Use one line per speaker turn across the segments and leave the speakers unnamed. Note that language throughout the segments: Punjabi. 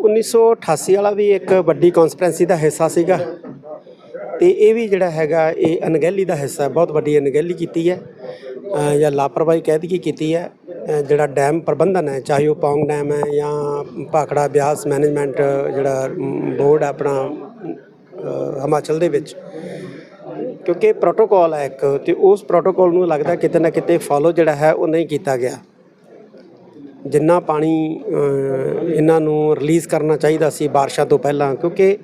1988 ਵਾਲਾ ਵੀ ਇੱਕ ਵੱਡੀ ਕਨਸਪੀਰੈਂਸੀ ਦਾ ਹਿੱਸਾ ਸੀਗਾ। ਤੇ ਇਹ ਵੀ ਜਿਹੜਾ ਹੈਗਾ, ਇਹ ਅਣਗਹਿਲੀ ਦਾ ਹਿੱਸਾ ਬਹੁਤ ਵੱਡੀ ਅਣਗਹਿਲੀ ਕੀਤੀ ਹੈ। ਜਾਂ ਲਾਪਰਵਾਹੀ ਕਹਿ ਦਈਏ ਕੀਤੀ ਹੈ। ਜਿਹੜਾ ਡੈਮ ਪ੍ਰਬੰਧਨ ਹੈ, ਚਾਹੇ ਉਹ ਪੌਂਗ ਡੈਮ ਹੈ ਜਾਂ ਭਾਖੜਾ ਬਿਆਸ ਮੈਨੇਜਮੈਂਟ ਜਿਹੜਾ ਬੋਰਡ ਹੈ ਆਪਣਾ ਹਿਮਾਚਲ ਦੇ ਵਿੱਚ। ਕਿਉਂਕਿ ਪ੍ਰੋਟੋਕਾਲ ਹੈ ਇੱਕ, ਤੇ ਉਸ ਪ੍ਰੋਟੋਕਾਲ ਨੂੰ ਲੱਗਦਾ ਕਿਤੇ ਨਾ ਕਿਤੇ ਫਾਲੋ ਜਿਹੜਾ ਹੈ, ਉਹ ਨਹੀਂ ਕੀਤਾ ਗਿਆ। ਜਿੰਨਾ ਪਾਣੀ ਇਹਨਾਂ ਨੂੰ ਰਿਲੀਜ਼ ਕਰਨਾ ਚਾਹੀਦਾ ਸੀ ਬਾਰਿਸ਼ਾਂ ਤੋਂ ਪਹਿਲਾਂ, ਕਿਉਂਕਿ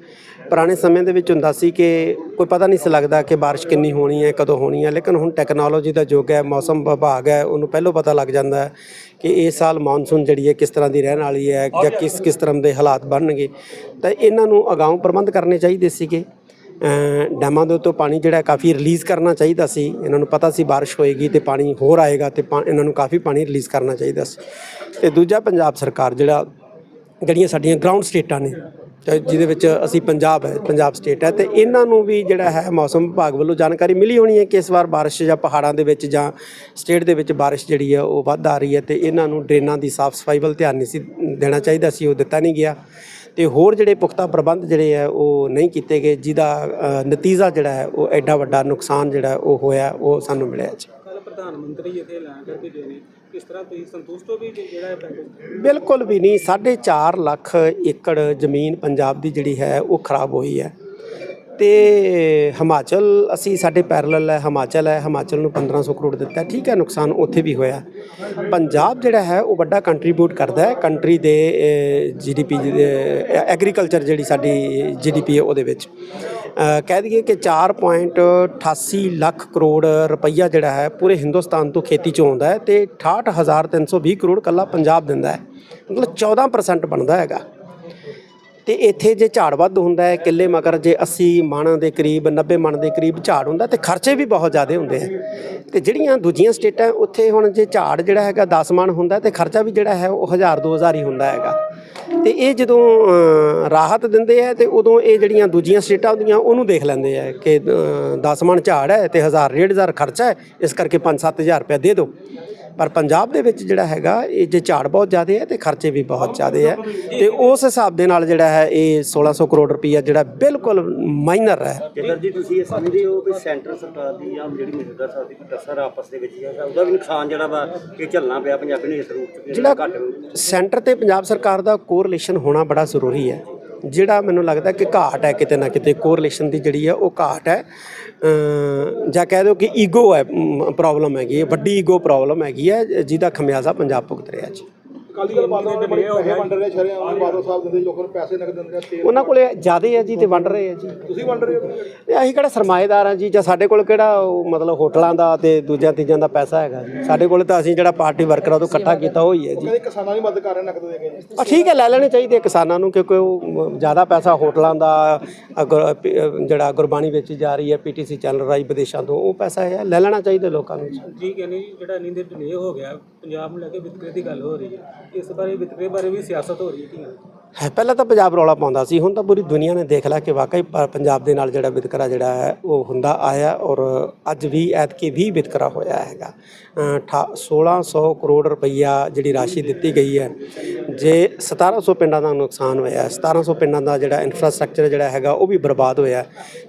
ਪੁਰਾਣੇ ਸਮੇਂ ਦੇ ਵਿੱਚ ਹੁੰਦਾ ਸੀ ਕਿ ਕੋਈ ਪਤਾ ਨਹੀਂ ਸੀ ਲੱਗਦਾ ਕਿ ਬਾਰਿਸ਼ ਕਿੰਨੀ ਹੋਣੀ ਹੈ, ਕਦੋਂ ਹੋਣੀ ਹੈ, ਲੇਕਿਨ ਹੁਣ ਟੈਕਨੋਲੋਜੀ ਦਾ ਯੁੱਗ ਹੈ, ਮੌਸਮ ਵਿਭਾਗ ਹੈ, ਉਹਨੂੰ ਪਹਿਲਾਂ ਪਤਾ ਲੱਗ ਜਾਂਦਾ ਹੈ ਕਿ ਇਸ ਸਾਲ ਮੌਨਸੂਨ ਜਿਹੜੀ ਹੈ ਕਿਸ ਤਰ੍ਹਾਂ ਦੀ ਰਹਿਣ ਵਾਲੀ ਹੈ ਜਾਂ ਕਿਸ ਕਿਸ ਤਰ੍ਹਾਂ ਦੇ ਹਾਲਾਤ ਬਣਨਗੇ। ਤਾਂ ਇਹਨਾਂ ਨੂੰ ਅਗਾਊਂ ਪ੍ਰਬੰਧ ਕਰਨੇ ਚਾਹੀਦੇ ਸੀਗੇ। ਡੈਮਾਂ ਦੇ ਉੱਤੋਂ ਪਾਣੀ ਜਿਹੜਾ ਕਾਫੀ ਰਿਲੀਜ਼ ਕਰਨਾ ਚਾਹੀਦਾ ਸੀ। ਇਹਨਾਂ ਨੂੰ ਪਤਾ ਸੀ ਬਾਰਿਸ਼ ਹੋਏਗੀ ਤੇ ਪਾਣੀ ਹੋਰ ਆਏਗਾ ਤੇ ਪਾ- ਇਹਨਾਂ ਨੂੰ ਕਾਫੀ ਪਾਣੀ ਰਿਲੀਜ਼ ਕਰਨਾ ਚਾਹੀਦਾ ਸੀ। ਤੇ ਦੂਜਾ ਪੰਜਾਬ ਸਰਕਾਰ ਜਿਹੜਾ, ਜਿਹੜੀਆਂ ਸਾਡੀਆਂ ਗਰਾਊਂਡ ਸਟੇਟਾਂ ਨੇ ਜਿਹਦੇ ਵਿੱਚ ਅਸੀਂ ਪੰਜਾਬ ਹੈ, ਪੰਜਾਬ ਸਟੇਟ ਹੈ ਤੇ ਇਹਨਾਂ ਨੂੰ ਵੀ ਜਿਹੜਾ ਹੈ ਮੌਸਮ ਵਿਭਾਗ ਵੱਲੋਂ ਜਾਣਕਾਰੀ ਮਿਲੀ ਹੋਣੀ ਹੈ ਕਿ ਇਸ ਵਾਰ ਬਾਰਿਸ਼ ਜਾਂ ਪਹਾੜਾਂ ਦੇ ਵਿੱਚ ਜਾਂ ਸਟੇਟ ਦੇ ਵਿੱਚ ਬਾਰਿਸ਼ ਜਿਹੜੀ ਹੈ ਉਹ ਵੱਧ ਆ ਰਹੀ ਹੈ ਤੇ ਇਹਨਾਂ ਨੂੰ ਡਰੇਨਾਂ ਦੀ ਸਾਫ਼ ਸਫ਼ਾਈ ਵੱਲ ਧਿਆਨ ਨਹੀਂ ਸੀ ਦੇਣਾ ਚਾਹੀਦਾ ਸੀ ਉਹ ਦਿੱਤਾ ਨਹੀਂ ਗਿਆ। ਤੇ ਹੋਰ ਜਿਹੜੇ ਪੁਖਤਾ ਪ੍ਰਬੰਧ ਜਿਹੜੇ ਆ ਉਹ ਨਹੀਂ ਕੀਤੇ ਗਏ, ਜਿਹਦਾ ਨਤੀਜਾ ਜਿਹੜਾ ਹੈ ਉਹ ਐਡਾ ਵੱਡਾ ਨੁਕਸਾਨ ਜਿਹੜਾ ਉਹ ਹੋਇਆ, ਉਹ ਸਾਨੂੰ ਮਿਲਿਆ ਜੀ।
ਪ੍ਰਧਾਨ ਮੰਤਰੀ ਇੱਥੇ ਐਲਾਨ ਕਰਕੇ ਗਏ ਨੇ। ਕਿਸ ਤਰ੍ਹਾਂ ਤੁਸੀਂ ਸੰਤੁਸ਼ਟ ਹੋ ਵੀ ਜੇ ਜਿਹੜਾ ਇਹ ਪੈਕੇਜ
ਬਿਲਕੁਲ ਵੀ ਨਹੀਂ। 4.5 ਲੱਖ ਏਕੜ ਜ਼ਮੀਨ ਪੰਜਾਬ ਦੀ ਜਿਹੜੀ ਹੈ, ਉਹ ਖਰਾਬ ਹੋਈ ਹੈ। ਤੇ ਹਿਮਾਚਲ, ਅਸੀਂ ਸਾਡੇ ਪੈਰਲਲ ਹੈ, ਹਿਮਾਚਲ ਹੈ, ਹਿਮਾਚਲ ਨੂੰ 1500 ਕਰੋੜ ਦਿੱਤਾ ਠੀਕ ਹੈ, ਨੁਕਸਾਨ ਉੱਥੇ ਵੀ ਹੋਇਆ। ਪੰਜਾਬ ਜਿਹੜਾ ਹੈ, ਉਹ ਵੱਡਾ ਕੰਟਰੀਬਿਊਟ ਕਰਦਾ ਹੈ ਕੰਟਰੀ ਦੇ ਜੀਡੀਪੀ ਐਗਰੀਕਲਚਰ ਜਿਹੜੀ ਸਾਡੀ ਜੀਡੀਪੀ ਹੈ ਉਹਦੇ ਵਿੱਚ। ਕਹਿ ਦਈਏ ਕਿ 4.88 ਲੱਖ ਕਰੋੜ ਰੁਪਈਆ ਜਿਹੜਾ ਹੈ, ਪੂਰੇ ਹਿੰਦੁਸਤਾਨ ਤੋਂ ਖੇਤੀ ਚੋਂ ਆਉਂਦਾ ਹੈ ਤੇ 68320 ਕਰੋੜ ਕੱਲਾ ਪੰਜਾਬ ਦਿੰਦਾ ਹੈ। ਮਤਲਬ 14% ਬਣਦਾ ਹੈਗਾ। ਤੇ ਇੱਥੇ ਜੇ ਝਾੜ ਵੱਧ ਹੁੰਦਾ ਹੈ, ਕਿੱਲੇ ਮਗਰ ਜੇ 80 ਮਣ ਦੇ ਕਰੀਬ 90 ਮਣ ਦੇ ਕਰੀਬ ਝਾੜ ਹੁੰਦਾ, ਤੇ ਖਰਚੇ ਵੀ ਬਹੁਤ ਜ਼ਿਆਦਾ ਹੁੰਦੇ ਹੈ। ਤੇ ਜਿਹੜੀਆਂ ਦੂਜੀਆਂ ਸਟੇਟਾਂ, ਉੱਥੇ ਹੁਣ ਜੇ ਝਾੜ ਜਿਹੜਾ ਹੈਗਾ 10 ਮਣ ਹੁੰਦਾ, ਤੇ ਖਰਚਾ ਵੀ ਜਿਹੜਾ ਹੈ, ਉਹ 1000 2000 ਹੀ ਹੁੰਦਾ ਹੈਗਾ। ਤੇ ਇਹ ਜਦੋਂ ਰਾਹਤ ਦਿੰਦੇ ਆ ਤੇ ਉਦੋਂ ਇਹ ਜਿਹੜੀਆਂ ਦੂਜੀਆਂ ਸਟੇਟਾਂ ਹੁੰਦੀਆਂ, ਉਹਨੂੰ ਦੇਖ ਲੈਂਦੇ ਆ ਕਿ 10 ਮਣ ਝਾੜ ਹੈ ਤੇ 1000 1500 ਖਰਚਾ ਹੈ, ਇਸ ਕਰਕੇ 5-7000 ਰੁਪਏ ਦੇ ਦਿਓ। ਪਰ ਪੰਜਾਬ ਦੇ ਵਿੱਚ ਜਿਹੜਾ ਹੈਗਾ ਇਹ ਜੇ ਝਾੜ ਬਹੁਤ ਜ਼ਿਆਦਾ ਹੈ ਤੇ ਖਰਚੇ ਵੀ ਬਹੁਤ ਜ਼ਿਆਦਾ ਹੈ ਤੇ ਉਸ ਹਿਸਾਬ ਦੇ ਨਾਲ ਜਿਹੜਾ ਹੈ ਇਹ 1600 ਕਰੋੜ ਰੁਪਈਆ ਜਿਹੜਾ ਬਿਲਕੁਲ ਮਾਈਨਰ ਹੈ।
ਜਿੱਦਾਂ ਜੀ ਤੁਸੀਂ ਇਹ ਸਮਝਦੇ ਹੋ ਕਿ ਸੈਂਟਰ ਸਰਕਾਰ ਦੀ ਜਾਂ ਜਿਹੜੀ ਮੌਜੂਦਾ ਸਰਕਾਰ ਦੀ ਟੱਸਰ ਆਪਸ ਦੇ ਵਿੱਚ ਹੈਗਾ ਉਹਦਾ ਵੀ ਨੁਕਸਾਨ ਜਿਹੜਾ ਵਾ ਕਿ ਝੱਲਣਾ ਪਿਆ ਪੰਜਾਬੀ ਨੂੰ ਇਸ ਰੂਪ ਚ
ਜਿਹੜਾ ਸੈਂਟਰ ਤੇ ਪੰਜਾਬ ਸਰਕਾਰ ਦਾ ਕੋਰਿਲੇਸ਼ਨ ਹੋਣਾ ਬੜਾ ਜ਼ਰੂਰੀ ਹੈ। ਜਿਹੜਾ ਮੈਨੂੰ ਲੱਗਦਾ ਕਿ ਘਾਟ ਹੈ ਕਿਤੇ ਨਾ ਕਿਤੇ ਕੋਰਿਲੇਸ਼ਨ ਦੀ ਜਿਹੜੀ ਹੈ ਉਹ ਘਾਟ ਹੈ। ਜਾਂ ਕਹਿ ਦਿਓ ਕਿ ਈਗੋ ਹੈ ਪ੍ਰੋਬਲਮ ਹੈਗੀ ਹੈ, ਵੱਡੀ ਈਗੋ ਪ੍ਰੋਬਲਮ ਹੈਗੀ ਹੈ, ਜਿਹਦਾ ਖਮਿਆਜ਼ਾ ਪੰਜਾਬ ਭੁਗਤ ਰਿਹਾ ਜੀ।
ਅਕਾਲੀ ਦਲ ਬਾਦਲ ਨੇ ਬੜੇ ਪੈਸੇ ਵੰਡ ਰਹੇ ਸ਼ਰਿਆਮ ਬਾਦਲ ਸਾਹਿਬ ਦਿੰਦੇ ਲੋਕਾਂ ਨੂੰ ਪੈਸੇ ਨਗਦ ਦਿੰਦੇ ਆ ਤੇਲ
ਉਹਨਾਂ ਕੋਲੇ ਜ਼ਿਆਦੇ ਹੈ ਜੀ ਤੇ ਵੰਡ ਰਹੇ ਆ ਜੀ।
ਤੁਸੀਂ ਵੰਡ ਰਹੇ ਹੋ
ਇਹ ਅਸੀਂ ਕਿਹੜਾ ਸਰਮਾਏਦਾਰ ਆ ਜੀ ਜਾਂ ਸਾਡੇ ਕੋਲ ਕਿਹੜਾ ਉਹ ਮਤਲਬ ਹੋਟਲਾਂ ਦਾ ਤੇ ਦੂਜਿਆਂ ਤੀਜਾਂ ਦਾ ਪੈਸਾ ਹੈਗਾ ਜੀ। ਸਾਡੇ ਕੋਲ ਤਾਂ ਅਸੀਂ ਜਿਹੜਾ ਪਾਰਟੀ ਵਰਕਰ ਆ ਉਹ ਤੋਂ ਇਕੱਠਾ ਕੀਤਾ ਹੋਈ ਹੈ ਜੀ।
ਕਹਿੰਦੇ ਕਿਸਾਨਾਂ ਦੀ ਮਦਦ ਕਰ ਰਹੇ ਨਗਦ ਦੇ ਕੇ? ਜੀ
ਆ ਠੀਕ ਹੈ ਲੈ ਲੈਣੇ ਚਾਹੀਦੇ ਆ ਕਿਸਾਨਾਂ ਨੂੰ ਕਿਉਂਕਿ ਉਹ ਜ਼ਿਆਦਾ ਪੈਸਾ ਹੋਟਲਾਂ ਦਾ ਜਿਹੜਾ ਗੁਰਬਾਣੀ ਵੇਚੀ ਜਾ ਰਹੀ ਹੈ ਪੀਟੀਸੀ ਚੱਲ ਰਹੀ ਵਿਦੇਸ਼ਾਂ ਤੋਂ ਉਹ ਪੈਸਾ ਹੈ ਲੈ ਲੈਣਾ ਚਾਹੀਦਾ ਲੋਕਾਂ ਨੂੰ। ਜੀ
ਕਹਿੰਦੇ ਜੀ ਜਿਹੜਾ ਇੰਨੀ ਦੇਰ ਡਿਲੇ ਹੋ ਗਿਆ ਪੰਜਾਬ ਨੂੰ ਲੈ ਕੇ ਵਿਤਕਰੇ ਦੀ ਗੱਲ ਹੋ ਰਹੀ ਹੈ। ਇਸ ਬਾਰੇ ਵਿਤਕਰੇ ਬਾਰੇ ਵੀ ਸਿਆਸਤ ਹੋ ਰਹੀ ਹੈ ਕੀ
ਹੈ ਪਹਿਲਾਂ ਤਾਂ ਪੰਜਾਬ ਰੌਲਾ ਪਾਉਂਦਾ ਸੀ ਹੁਣ ਤਾਂ ਪੂਰੀ ਦੁਨੀਆ ਨੇ ਦੇਖ ਲਿਆ ਕਿ ਵਾਕਈ ਪ- ਪੰਜਾਬ ਦੇ ਨਾਲ ਜਿਹੜਾ ਵਿਤਕਰਾ ਜਿਹੜਾ ਹੈ ਉਹ ਹੁੰਦਾ ਆਇਆ ਔਰ ਅੱਜ ਵੀ ਐਤਕੀ ਵੀ ਵਿਤਕਰਾ ਹੋਇਆ ਹੈਗਾ। ਅ, ਅਠਾ- 1600 ਕਰੋੜ ਰੁਪਈਆ ਜਿਹੜੀ ਰਾਸ਼ੀ ਦਿੱਤੀ ਗਈ ਹੈ ਜੇ 1700 ਪਿੰਡਾਂ ਦਾ ਨੁਕਸਾਨ ਹੋਇਆ ਹੈ, 1700 ਪਿੰਡਾਂ ਦਾ ਜਿਹੜਾ ਇਨਫਰਾਸਟ੍ਰਕਚਰ ਜਿਹੜਾ ਹੈਗਾ ਉਹ ਵੀ ਬਰਬਾਦ ਹੋਇਆ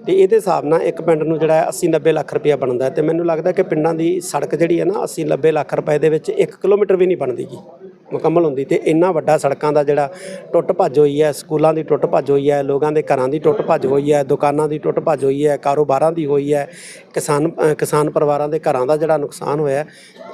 ਤੇ ਇਹਦੇ ਹਿਸਾਬ ਨਾਲ ਇੱਕ ਪਿੰਡ ਨੂੰ ਜਿਹੜਾ 80 90 ਲੱਖ ਰੁਪਈਆ ਬਣਦਾ ਹੈ ਤੇ ਮੈਨੂੰ ਲੱਗਦਾ ਕਿ ਪਿੰਡਾਂ ਦੀ ਸੜਕ ਜਿਹੜੀ ਹੈ ਨਾ 80 90 ਲੱਖ ਰੁਪਏ ਦੇ ਵਿੱਚ 1 ਕਿਲੋਮੀਟਰ ਵੀ ਨਹੀਂ ਬਣਦੀਗੀ। ਮੁਕੰਮਲ ਹੁੰਦੀ ਤੇ ਇੰਨਾ ਵੱਡਾ ਸੜਕਾਂ ਦਾ ਜਿਹੜਾ ਟੁੱਟ ਭੱਜ ਹੋਈ ਹੈ, ਸਕੂਲਾਂ ਦੀ ਟੁੱਟ ਭੱਜ ਹੋਈ ਹੈ, ਲੋਕਾਂ ਦੇ ਘਰਾਂ ਦੀ ਟੁੱਟ ਭੱਜ ਹੋਈ ਹੈ, ਦੁਕਾਨਾਂ ਦੀ ਟੁੱਟ ਭੱਜ ਹੋਈ ਹੈ, ਕਾਰੋਬਾਰਾਂ ਦੀ ਹੋਈ ਹੈ, ਕਿਸਾਨ ਕਿਸਾਨ ਪਰਿਵਾਰਾਂ ਦੇ ਘਰਾਂ ਦਾ ਜਿਹੜਾ ਨੁਕਸਾਨ ਹੋਇਆ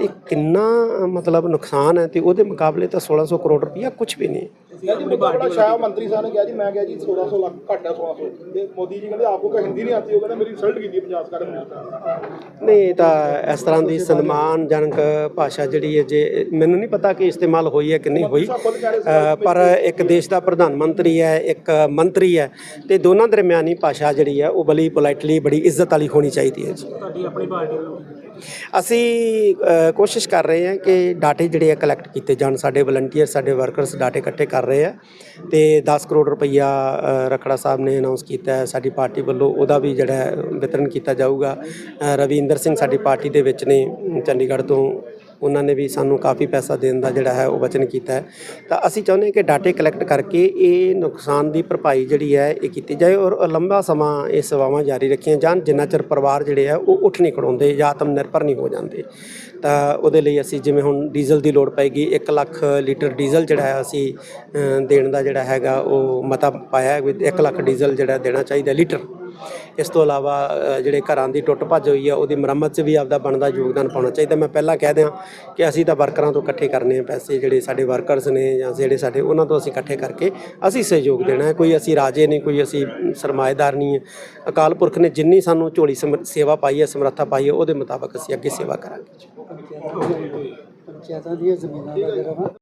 ਇਹ ਕਿੰਨਾ ਮਤਲਬ ਨੁਕਸਾਨ ਹੈ ਤੇ ਉਹਦੇ ਮੁਕਾਬਲੇ ਤਾਂ 1600 ਕਰੋੜ ਰੁਪਈਆ ਕੁਝ ਵੀ ਨਹੀਂ।
ਜੀ ਮੁੱਦਾ ਬੜਾ ਸ਼ਾਹ ਮੰਤਰੀ ਸਾਹਿਬ ਨੇ ਕਿਹਾ ਜੀ ਮੈਂ ਕਿਹਾ ਜੀ 1600 ਲੱਖ ਘੱਟ ਹੈ 1600 ਤੇ ਮੋਦੀ ਜੀ ਕਹਿੰਦੇ ਆਪਕੋ ਕੋ ਹਿੰਦੀ ਨਹੀਂ ਆਤੀ ਉਹ ਕਹਿੰਦਾ ਮੇਰੀ ਇਨਸਲਟ ਕੀਤੀ ਪੰਜਾਬ ਸਰਕਾਰ ਨੇ
ਨਹੀਂ ਤਾਂ ਇਸ ਤਰ੍ਹਾਂ ਦੀ ਸਨਮਾਨਜਨਕ ਭਾਸ਼ਾ ਜਿਹੜੀ ਹੈ ਜੇ ਮੈਨੂੰ ਨਹੀਂ ਪਤਾ ਕਿ ਇਸਤੇਮਾਲ ਹੋਈ ਹੈ ਕਿ ਨਹੀਂ ਹੋਈ। ਪਰ ਇੱਕ ਦੇਸ਼ ਦਾ ਪ੍ਰਧਾਨ ਮੰਤਰੀ ਹੈ ਇੱਕ ਮੰਤਰੀ ਹੈ ਤੇ ਦੋਨਾਂ ਦਰਮਿਆਨੀ ਭਾਸ਼ਾ ਜਿਹੜੀ ਹੈ ਉਹ ਬੜੀ ਪੋਲਾਈਟਲੀ ਬੜੀ ਇੱਜ਼ਤ ਵਾਲੀ ਹੋਣੀ ਚਾਹੀਦੀ ਹੈ ਜੀ।
ਤੁਹਾਡੀ ਆਪਣੀ ਪਾਰਟੀ ਵੱਲੋਂ
ਅਸੀਂ ਅ, ਕੋਸ਼ਿਸ਼ ਕਰ ਰਹੇ ਹਾਂ ਕਿ ਡਾਟੇ ਜਿਹੜੇ ਆ ਕਲੈਕਟ ਕੀਤੇ ਜਾਣ ਸਾਡੇ ਵਲੰਟੀਅਰ ਸਾਡੇ ਵਰਕਰਸ ਡਾਟੇ ਇਕੱਠੇ ਕਰ ਰਹੇ ਆ ਤੇ 10 ਕਰੋੜ ਰੁਪਈਆ ਅ, ਰਖੜਾ ਸਾਹਿਬ ਨੇ ਅਨਾਉਂਸ ਕੀਤਾ ਹੈ ਸਾਡੀ ਪਾਰਟੀ ਵੱਲੋਂ ਉਹਦਾ ਵੀ ਜਿਹੜਾ ਹੈ ਵਿਤਰਨ ਕੀਤਾ ਜਾਊਗਾ। ਅ, ਰਵਿੰਦਰ ਸਿੰਘ ਸਾਡੀ ਪਾਰਟੀ ਦੇ ਵਿੱਚ ਨੇ ਚੰਡੀਗੜ੍ਹ ਤੋਂ ਉਹਨਾਂ ਨੇ ਵੀ ਸਾਨੂੰ ਕਾਫੀ ਪੈਸਾ ਦੇਣ ਦਾ ਜਿਹੜਾ ਹੈ ਉਹ ਵਚਨ ਕੀਤਾ ਹੈ। ਤਾਂ ਅਸੀਂ ਚਾਹੁੰਦੇ ਹਾਂ ਕਿ ਡਾਟੇ ਕਲੈਕਟ ਕਰਕੇ ਇਹ ਨੁਕਸਾਨ ਦੀ ਭਰਪਾਈ ਜਿਹੜੀ ਹੈ ਇਹ ਕੀਤੀ ਜਾਏ ਔਰ ਲੰਬਾ ਸਮਾਂ ਇਹ ਸੇਵਾਵਾਂ ਜਾਰੀ ਰੱਖੀਆਂ ਜਾਣ, ਜਿੰਨਾ ਚਿਰ ਪਰਿਵਾਰ ਜਿਹੜੇ ਆ ਉਹ ਉੱਠ ਨਹੀਂ ਖੜੋਂਦੇ ਜਾਂ ਆਤਮ ਨਿਰਭਰ ਨਹੀਂ ਹੋ ਜਾਂਦੇ। ਤਾਂ ਉਹਦੇ ਲਈ ਅਸੀਂ ਜਿਵੇਂ ਹੁਣ ਡੀਜ਼ਲ ਦੀ ਲੋੜ ਪਏਗੀ 1 ਲੱਖ ਲੀਟਰ ਡੀਜ਼ਲ ਜਿਹੜਾ ਹੈ ਅਸੀਂ ਦੇਣ ਦਾ ਜਿਹੜਾ ਹੈਗਾ ਉਹ ਮਤਾ ਪਾਇਆ ਹੈ ਵੀ 1 ਲੱਖ ਡੀਜ਼ਲ ਜਿਹੜਾ ਦੇਣਾ ਚਾਹੀਦਾ ਲੀਟਰ। ਇਸ ਤੋਂ ਇਲਾਵਾ ਜਿਹੜੇ ਘਰਾਂ ਦੀ ਟੁੱਟ ਭੱਜ ਹੋਈ ਆ, ਉਹਦੀ ਮੁਰੰਮਤ 'ਚ ਵੀ ਆਪਦਾ ਬਣਦਾ ਯੋਗਦਾਨ ਪਾਉਣਾ ਚਾਹੀਦਾ। ਮੈਂ ਪਹਿਲਾਂ ਕਹਿ ਦਿਆਂ ਕਿ ਅਸੀਂ ਤਾਂ ਵਰਕਰਾਂ ਤੋਂ ਇਕੱਠੇ ਕਰਨੇ ਆ ਪੈਸੇ, ਜਿਹੜੇ ਸਾਡੇ ਵਰਕਰਸ ਨੇ ਜਾਂ ਜਿਹੜੇ ਸਾਡੇ, ਉਹਨਾਂ ਤੋਂ ਅਸੀਂ ਇਕੱਠੇ ਕਰਕੇ ਅਸੀਂ ਸਹਿਯੋਗ ਦੇਣਾ ਹੈ। ਕੋਈ ਅਸੀਂ ਰਾਜੇ ਨਹੀਂ ਕੋਈ ਅਸੀਂ ਸਰਮਾਏਦਾਰ ਨਹੀਂ ਹੈ। ਅਕਾਲ ਪੁਰਖ ਨੇ ਜਿੰਨੀ ਸਾਨੂੰ ਝੋਲੀ ਸਮਰ- ਸੇਵਾ ਪਾਈ ਹੈ, ਸਮਰੱਥਾ ਪਾਈ ਹੈ, ਉਹਦੇ ਮੁਤਾਬਕ ਅਸੀਂ ਅੱਗੇ ਸੇਵਾ ਕਰਾਂਗੇ।
ਪੰਚਾਇਤਾਂ ਦੀਆਂ ਜ਼ਮੀਨਾਂ ਦਾ ਜਿਹੜਾ ਵਾ